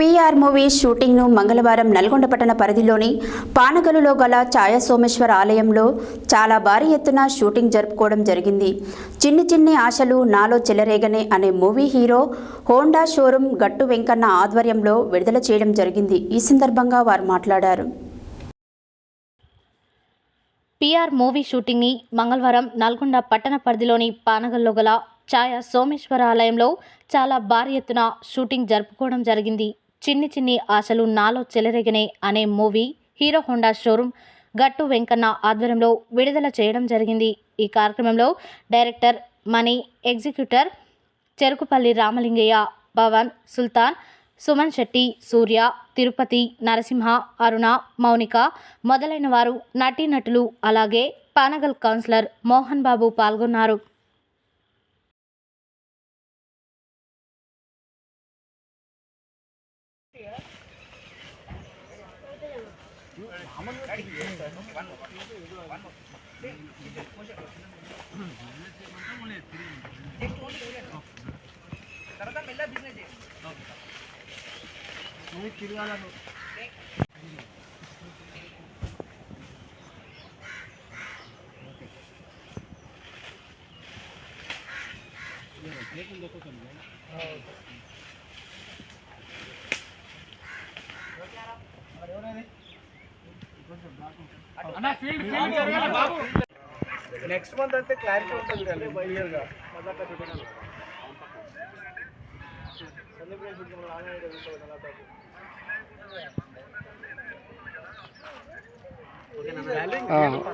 PR movie షూటింగ్ను మంగళవారం నల్గొండ పట్టణ పరిధిలోని పానగలులో గల ఛాయా సోమేశ్వర ఆలయంలో చాలా భారీ ఎత్తున షూటింగ్ జరుపుకోవడం జరిగింది. చిన్ని చిన్ని ఆశలు నాలో చెలరేగనే అనే మూవీ హీరో హోండా షోరూం గట్టు వెంకన్న ఆధ్వర్యంలో విడుదల చేయడం జరిగింది. ఈ సందర్భంగా వారు మాట్లాడారు. పిఆర్ మూవీ షూటింగ్ని మంగళవారం నల్గొండ పట్టణ పరిధిలోని పానగల్లో గల ఛాయ సోమేశ్వర ఆలయంలో చాలా భారీ ఎత్తున షూటింగ్ జరుపుకోవడం జరిగింది. చిన్ని చిన్ని ఆశలు నాలో చెలరేగనే అనే మూవీ హీరో హోండా షోరూమ్ గట్టు వెంకన్న ఆధ్వర్యంలో విడుదల చేయడం జరిగింది. ఈ కార్యక్రమంలో director money executor Cherukupalli Ramalingaiah Pavan Sultan Suman Shetty Surya Tirupati Narasimha Aruna Mounika మొదలైన వారు నటీనటులు అలాగే పానగల్ కౌన్సిలర్ మోహన్ బాబు పాల్గొన్నారు. देखो देखो समझे నెక్స్ట్ మంత్ అయితే క్లారిటీ ఉంటుంది కదా క్లియర్గా. సందీప్